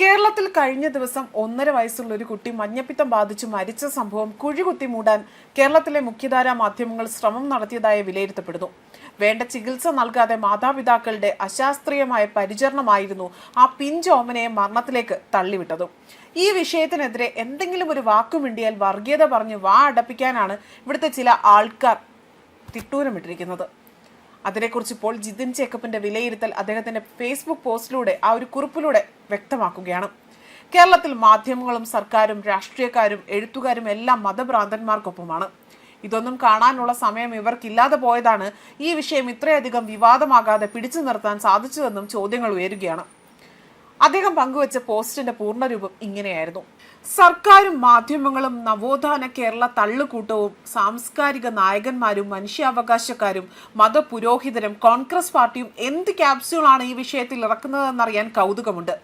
കേരളത്തിൽ കഴിഞ്ഞ ദിവസം ഒന്നര വയസ്സുള്ള ഒരു കുട്ടി മഞ്ഞപ്പിത്തം ബാധിച്ച് മരിച്ച സംഭവം കുഴികുത്തി മൂടാൻ കേരളത്തിലെ മുഖ്യധാരാ മാധ്യമങ്ങൾ ശ്രമം നടത്തിയതായി വിലയിരുത്തപ്പെടുന്നു. വേണ്ട ചികിത്സ നൽകാതെ മാതാപിതാക്കളുടെ അശാസ്ത്രീയമായ പരിചരണമായിരുന്നു ആ പിഞ്ചോമനയെ മരണത്തിലേക്ക് തള്ളിവിട്ടത്. ഈ വിഷയത്തിനെതിരെ എന്തെങ്കിലും ഒരു വാക്കുമിണ്ടിയാൽ വർഗീയത പറഞ്ഞ് വാ അടപ്പിക്കാനാണ് ഇവിടുത്തെ ചില ആൾക്കാർ തിട്ടൂരമിട്ടിരിക്കുന്നത്. അതിനെക്കുറിച്ച് ഇപ്പോൾ ജിതിൻ ജേക്കബിന്റെ വിലയിരുത്തൽ അദ്ദേഹത്തിന്റെ ഫേസ്ബുക്ക് പോസ്റ്റിലൂടെ ആ ഒരു കുറിപ്പിലൂടെ വ്യക്തമാക്കുകയാണ്. കേരളത്തിൽ മാധ്യമങ്ങളും സർക്കാരും രാഷ്ട്രീയക്കാരും എഴുത്തുകാരും എല്ലാം മതഭ്രാന്തന്മാർക്കൊപ്പമാണ്. ഇതൊന്നും കാണാനുള്ള സമയം ഇവർക്കില്ലാതെ പോയതാണ് ഈ വിഷയം ഇത്രയധികം വിവാദമാകാതെ പിടിച്ചു നിർത്താൻ സാധിച്ചതെന്നും ചോദ്യങ്ങൾ ഉയരുകയാണ്. അദ്ദേഹം പങ്കുവച്ച പോസ്റ്റിന്റെ പൂർണരൂപം ഇങ്ങനെയായിരുന്നു. സർക്കാരും മാധ്യമങ്ങളും നവോത്ഥാന കേരള തള്ളുകൂട്ടവും സാംസ്കാരിക നായകന്മാരും മനുഷ്യാവകാശക്കാരും മതപുരോഹിതരും കോൺഗ്രസ് പാർട്ടിയും എന്ത് ക്യാപ്സ്യൂളാണ് ഈ വിഷയത്തിൽ ഇറക്കുന്നതെന്നറിയാൻ കൗതുകമുണ്ട്.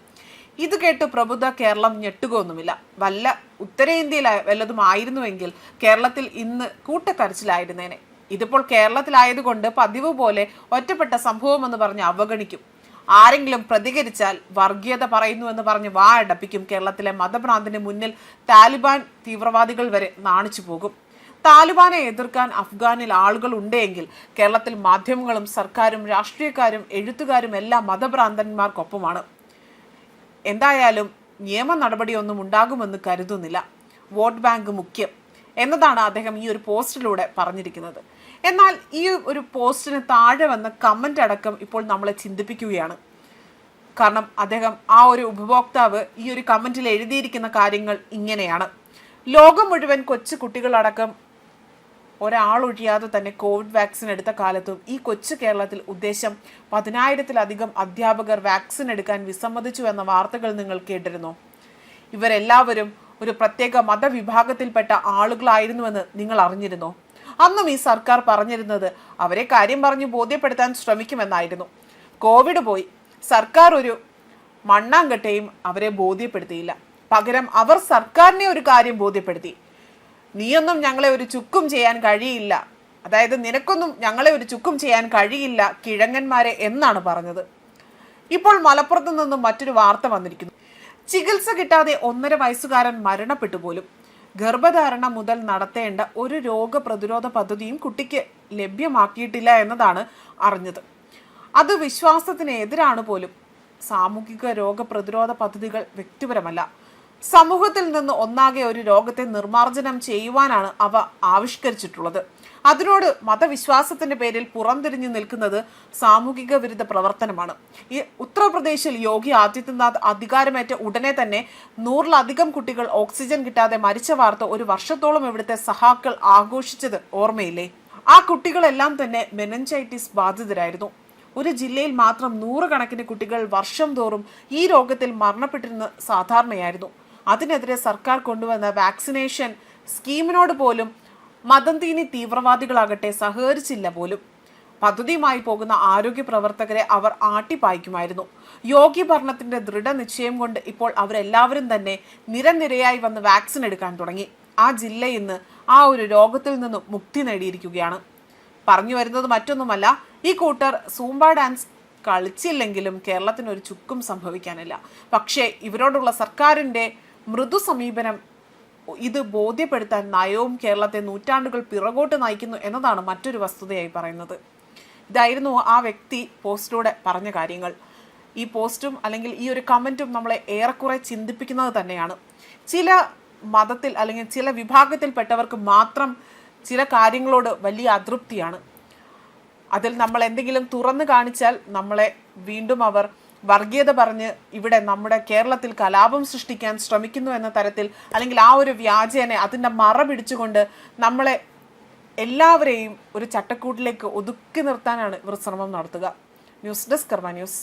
ഇത് കേട്ട് പ്രബുദ്ധ കേരളം ഞെട്ടുകയൊന്നുമില്ല. വല്ല ഉത്തരേന്ത്യയിൽ വല്ലതും ആയിരുന്നുവെങ്കിൽ കേരളത്തിൽ ഇന്ന് കൂട്ടക്കരച്ചിലായിരുന്നേനെ. ഇതിപ്പോൾ കേരളത്തിലായതുകൊണ്ട് പതിവ് പോലെ ഒറ്റപ്പെട്ട സംഭവമെന്ന് പറഞ്ഞ് അവഗണിക്കും. ആരെങ്കിലും പ്രതികരിച്ചാൽ വർഗീയത പറയുന്നു എന്ന് പറഞ്ഞ് വാ അടപ്പിക്കും കേരളത്തിലെ മതഭ്രാന്തിന് മുന്നിൽ താലിബാൻ തീവ്രവാദികൾ വരെ നാണിച്ചു പോകും. താലിബാനെ എതിർക്കാൻ അഫ്ഗാനിൽ ആളുകൾ ഉണ്ടെങ്കിൽ കേരളത്തിൽ മാധ്യമങ്ങളും സർക്കാരും രാഷ്ട്രീയക്കാരും എഴുത്തുകാരും എല്ലാ മതഭ്രാന്തന്മാർക്കൊപ്പമാണ്. എന്തായാലും നിയമ നടപടിയൊന്നും ഉണ്ടാകുമെന്ന് കരുതുന്നില്ല. വോട്ട് ബാങ്ക് മുഖ്യം. എന്നതാണ് അദ്ദേഹം ഈ ഒരു പോസ്റ്റിലൂടെ പറഞ്ഞിരിക്കുന്നത്. എന്നാൽ ഈ ഒരു പോസ്റ്റിന് താഴെ വന്ന കമന്റ് അടക്കം ഇപ്പോൾ നമ്മളെ ചിന്തിപ്പിക്കുകയാണ്. കാരണം അദ്ദേഹം ആ ഒരു ഉപഭോക്താവ് ഈ ഒരു കമന്റിൽ എഴുതിയിരിക്കുന്ന കാര്യങ്ങൾ ഇങ്ങനെയാണ്. ലോകം മുഴുവൻ കൊച്ചു കുട്ടികളടക്കം ഒരാളൊഴിയാതെ തന്നെ കോവിഡ് വാക്സിൻ എടുത്ത കാലത്തും ഈ കൊച്ചു കേരളത്തിൽ ഉദ്ദേശം പതിനായിരത്തിലധികം അധ്യാപകർ വാക്സിൻ എടുക്കാൻ വിസമ്മതിച്ചു എന്ന വാർത്തകൾ നിങ്ങൾ കേട്ടിരുന്നു? ഇവരെല്ലാവരും ഒരു പ്രത്യേക മതവിഭാഗത്തിൽപ്പെട്ട ആളുകളായിരുന്നുവെന്ന് നിങ്ങൾ അറിഞ്ഞിരുന്നോ? അന്നും ഈ സർക്കാർ പറഞ്ഞിരുന്നത് അവരെ കാര്യം പറഞ്ഞു ബോധ്യപ്പെടുത്താൻ ശ്രമിക്കുമെന്നായിരുന്നു. കോവിഡ് പോയി. സർക്കാർ ഒരു മണ്ണാങ്കട്ടയും അവരെ ബോധ്യപ്പെടുത്തിയില്ല. പകരം അവർ സർക്കാരിനെ ഒരു കാര്യം ബോധ്യപ്പെടുത്തി. നീയൊന്നും ഞങ്ങളെ ഒരു ചുക്കും ചെയ്യാൻ കഴിയില്ല. അതായത് നിനക്കൊന്നും ഞങ്ങളെ ഒരു ചുക്കും ചെയ്യാൻ കഴിയില്ല കിഴങ്ങന്മാരെ എന്നാണ് പറഞ്ഞത്. ഇപ്പോൾ മലപ്പുറത്ത് നിന്നും മറ്റൊരു വാർത്ത വന്നിരിക്കുന്നു. ചികിത്സ കിട്ടാതെ ഒന്നര വയസ്സുകാരൻ മരണപ്പെട്ടു പോലും. ഗർഭധാരണ മുതൽ നടത്തേണ്ട ഒരു രോഗപ്രതിരോധ പദ്ധതിയും കുട്ടിക്ക് ലഭ്യമാക്കിയിട്ടില്ല എന്നതാണ് അറിഞ്ഞത്. അത് വിശ്വാസത്തിന് എതിരാണ് പോലും. സാമൂഹിക രോഗപ്രതിരോധ പദ്ധതികൾ വ്യക്തിപരമല്ല. സമൂഹത്തിൽ നിന്ന് ഒന്നാകെ ഒരു രോഗത്തെ നിർമ്മാർജനം ചെയ്യുവാനാണ് അവ ആവിഷ്കരിച്ചിട്ടുള്ളത്. അതിനോട് മതവിശ്വാസത്തിന്റെ പേരിൽ പുറംതിരിഞ്ഞു നിൽക്കുന്നത് സാമൂഹിക വിരുദ്ധ പ്രവർത്തനമാണ്. ഈ ഉത്തർപ്രദേശിൽ യോഗി ആദിത്യനാഥ് അധികാരമേറ്റ ഉടനെ തന്നെ നൂറിലധികം കുട്ടികൾ ഓക്സിജൻ കിട്ടാതെ മരിച്ച വാർത്ത ഒരു വർഷത്തോളം ഇവിടുത്തെ സഹാക്കൾ ആഘോഷിച്ചത് ഓർമ്മയില്ലേ? ആ കുട്ടികളെല്ലാം തന്നെ മെനഞ്ചൈറ്റിസ് ബാധിതരായിരുന്നു. ഒരു ജില്ലയിൽ മാത്രം നൂറുകണക്കിന് കുട്ടികൾ വർഷം തോറും ഈ രോഗത്തിൽ മരണപ്പെട്ടിരുന്ന സാധാരണയായിരുന്നു. അതിനെതിരെ സർക്കാർ കൊണ്ടുവന്ന വാക്സിനേഷൻ സ്കീമിനോട് പോലും മതം തീവ്രവാദികളാകട്ടെ സഹകരിച്ചില്ല പോലും. പദ്ധതിയുമായി പോകുന്ന ആരോഗ്യ പ്രവർത്തകരെ അവർ ആട്ടിപ്പായിക്കുമായിരുന്നു. യോഗി ഭരണത്തിന്റെ ദൃഢനിശ്ചയം കൊണ്ട് ഇപ്പോൾ അവരെല്ലാവരും തന്നെ നിരനിരയായി വന്ന് വാക്സിൻ എടുക്കാൻ തുടങ്ങി. ആ ജില്ല ഇന്ന് ആ ഒരു രോഗത്തിൽ നിന്നും മുക്തി നേടിയിരിക്കുകയാണ്. പറഞ്ഞു വരുന്നത് മറ്റൊന്നുമല്ല ഈ കൂട്ടർ സൂംബ ഡാൻസ് കളിച്ചില്ലെങ്കിലും കേരളത്തിന് ഒരു ചുക്കും സംഭവിക്കാനില്ല. പക്ഷേ ഇവരോടുള്ള സർക്കാരിന്റെ മൃദു സമീപനം ഇത് ബോധ്യപ്പെടുത്താൻ നയവും കേരളത്തെ നൂറ്റാണ്ടുകൾ പിറകോട്ട് നയിക്കുന്നു എന്നതാണ് മറ്റൊരു വസ്തുതയായി പറയുന്നത്. ഇതായിരുന്നു ആ വ്യക്തി പോസ്റ്റിലൂടെ പറഞ്ഞ കാര്യങ്ങൾ. ഈ പോസ്റ്റും അല്ലെങ്കിൽ ഈ ഒരു കമന്റും നമ്മളെ ഏറെക്കുറെ ചിന്തിപ്പിക്കുന്നത് തന്നെയാണ്. ചില മതത്തിൽ അല്ലെങ്കിൽ ചില വിഭാഗത്തിൽപ്പെട്ടവർക്ക് മാത്രം ചില കാര്യങ്ങളോട് വലിയ അതൃപ്തിയാണ്. അതിൽ നമ്മൾ എന്തെങ്കിലും തുറന്നു കാണിച്ചാൽ നമ്മളെ വീണ്ടും അവർ വർഗീയത പറഞ്ഞ് ഇവിടെ നമ്മുടെ കേരളത്തിൽ കലാപം സൃഷ്ടിക്കാൻ ശ്രമിക്കുന്നു എന്ന തരത്തിൽ അല്ലെങ്കിൽ ആ ഒരു വ്യാജേനെ അതിന്റെ മറ പിടിച്ചുകൊണ്ട് നമ്മളെ എല്ലാവരെയും ഒരു ചട്ടക്കൂട്ടിലേക്ക് ഒതുക്കി നിർത്താനാണ് ഇവർ ശ്രമം നടത്തുക. News desk Karma news.